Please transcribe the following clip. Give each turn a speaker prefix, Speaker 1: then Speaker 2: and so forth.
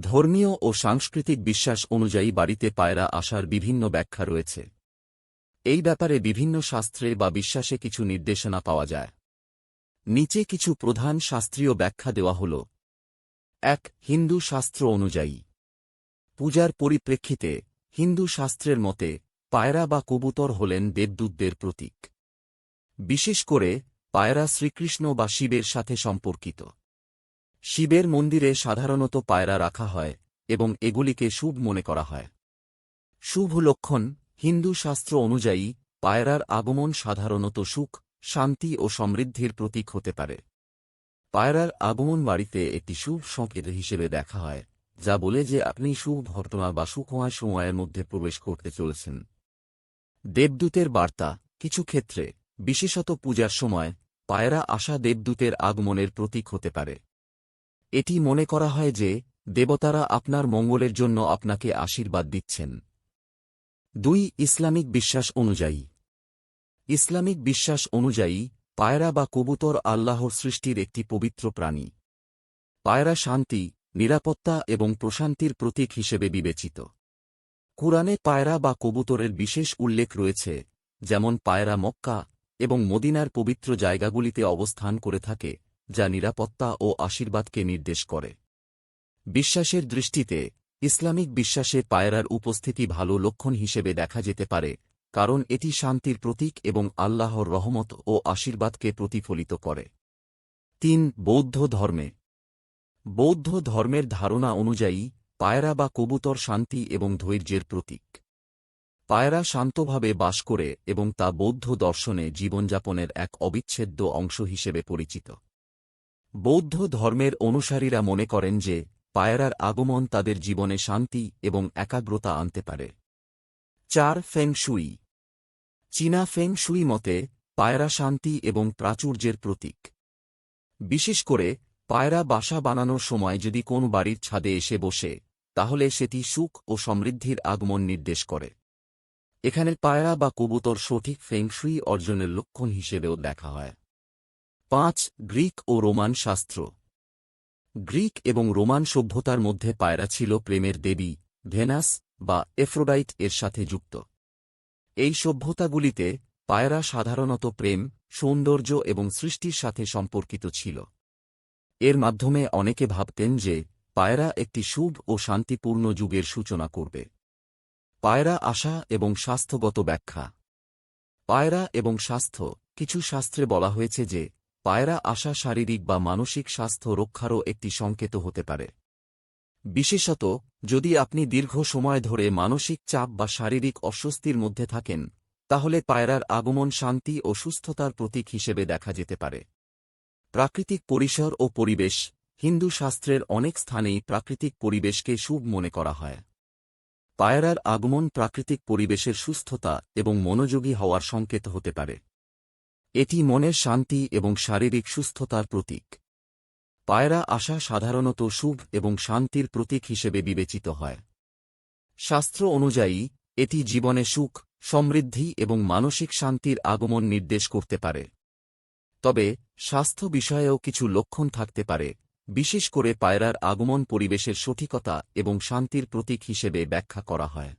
Speaker 1: ধর্মীয় ও সাংস্কৃতিক বিশ্বাস অনুযায়ী বাড়িতে পায়রা আসার বিভিন্ন ব্যাখ্যা রয়েছে। এই ব্যাপারে বিভিন্ন শাস্ত্রে বা বিশ্বাসে কিছু নির্দেশনা পাওয়া যায়। নিচে কিছু প্রধান শাস্ত্রীয় ব্যাখ্যা দেওয়া হল। এক, হিন্দু শাস্ত্র অনুযায়ী। পূজার পরিপ্রেক্ষিতে, হিন্দু শাস্ত্রের মতে, পায়রা বা কবুতর হলেন দেবদূতদের প্রতীক। বিশেষ করে, পায়রা শ্রীকৃষ্ণ বা শিবের সাথে সম্পর্কিত। শিবের মন্দিরে সাধারণত পায়রা রাখা হয় এবং এগুলিকে শুভ মনে করা হয়। শুভ লক্ষণ, হিন্দু শাস্ত্র অনুযায়ী, পায়রার আগমন সাধারণত সুখ, শান্তি ও সমৃদ্ধির প্রতীক হতে পারে। পায়রার আগমন বাড়িতে একটি শুভ সংকেত হিসেবে দেখা হয়, যা বলে যে আপনি শুভ ঘটনা বা সুখময় সময়ের মধ্যে প্রবেশ করতে চলেছেন। দেবদূতের বার্তা, কিছু ক্ষেত্রে, বিশেষত পূজার সময়, পায়রা আসা দেবদূতের আগমনের প্রতীক হতে পারে। এটি মনে করা হয় যে, দেবতারা আপনার মঙ্গলের জন্য আপনাকে আশীর্বাদ দিচ্ছেন। দুই, ইসলামিক বিশ্বাস অনুযায়ী। ইসলামিক বিশ্বাস অনুযায়ী, পায়রা বা কবুতর আল্লাহর সৃষ্টির একটি পবিত্র প্রাণী। পায়রা শান্তি, নিরাপত্তা এবং প্রশান্তির প্রতীক হিসেবে বিবেচিত। কুরআনে পায়রা বা কবুতরের বিশেষ উল্লেখ রয়েছে, যেমন পায়রা মক্কা এবং মদিনার পবিত্র জায়গাগুলিতে অবস্থান করে থাকে যা নিরাপত্তা ও আশীর্বাদকে নির্দেশ করে। বিশ্বাসের দৃষ্টিতে, ইসলামিক বিশ্বাসে পায়রার উপস্থিতি ভালো লক্ষণ হিসেবে দেখা যেতে পারে, কারণ এটি শান্তির প্রতীক এবং আল্লাহর রহমত ও আশীর্বাদকে প্রতিফলিত করে। তিন, বৌদ্ধ ধর্মে। বৌদ্ধ ধর্মের ধারণা অনুযায়ী, পায়রা বা কবুতর শান্তি এবং ধৈর্যের প্রতীক। পায়রা শান্তভাবে বাস করে এবং তা বৌদ্ধ দর্শনে জীবনযাপনের এক অবিচ্ছেদ্য অংশ হিসেবে পরিচিত। বৌদ্ধ ধর্মের অনুসারীরা মনে করেন যে, পায়রার আগমন তাদের জীবনে শান্তি এবং একাগ্রতা আনতে পারে। চার, ফেং শুই। চীনা ফেং শুই মতে, পায়রা শান্তি এবং প্রাচুর্যের প্রতীক। বিশেষ করে, পায়রা বাসা বানানোর সময় যদি কোন বাড়ির ছাদে এসে বসে, তাহলে সেটি সুখ ও সমৃদ্ধির আগমন নির্দেশ করে। এখানে পায়রা বা কবুতর সঠিক ফেংশুই অর্জনের লক্ষণ হিসেবেও দেখা হয়। পাঁচ, গ্রিক ও রোমান শাস্ত্র। গ্রিক এবং রোমান সভ্যতার মধ্যে পায়রা ছিল প্রেমের দেবী, ভেনাস বা এফ্রোডাইট এর সাথে যুক্ত। এই সভ্যতাগুলিতে পায়রা সাধারণত প্রেম, সৌন্দর্য এবং সৃষ্টির সাথে সম্পর্কিত ছিল। এর মাধ্যমে অনেকে ভাবতেন যে পায়রা একটি শুভ ও শান্তিপূর্ণ যুগের সূচনা করবে। পায়রা আশা এবং স্বাস্থ্যগত ব্যাখ্যা। পায়রা এবং স্বাস্থ্য, কিছু শাস্ত্রে বলা হয়েছে যে পায়রা আশা শারীরিক বা মানসিক স্বাস্থ্য রক্ষারও একটি সংকেত হতে পারে। বিশেষত, যদি আপনি দীর্ঘ সময় ধরে মানসিক চাপ বা শারীরিক অস্বস্তির মধ্যে থাকেন, তাহলে পায়রার আগমন শান্তি ও সুস্থতার প্রতীক হিসেবে দেখা যেতে পারে। প্রাকৃতিক পরিসর ও পরিবেশ, হিন্দু শাস্ত্রের অনেক স্থানেই প্রাকৃতিক পরিবেশকে শুভ মনে করা হয়। পায়রার আগমন প্রাকৃতিক পরিবেশের সুস্থতা এবং মনোযোগী হওয়ার সংকেত হতে পারে। এটি মনের শান্তি এবং শারীরিক সুস্থতার প্রতীক। পায়রা আসা সাধারণত শুভ এবং শান্তির প্রতীক হিসেবে বিবেচিত হয়। শাস্ত্র অনুযায়ী, এটি জীবনে সুখ, সমৃদ্ধি এবং মানসিক শান্তির আগমন নির্দেশ করতে পারে। তবে, স্বাস্থ্য বিষয়েও কিছু লক্ষণ থাকতে পারে, বিশেষ করে পায়রার আগমন পরিবেশের সঠিকতা এবং শান্তির প্রতীক হিসেবে ব্যাখ্যা করা হয়।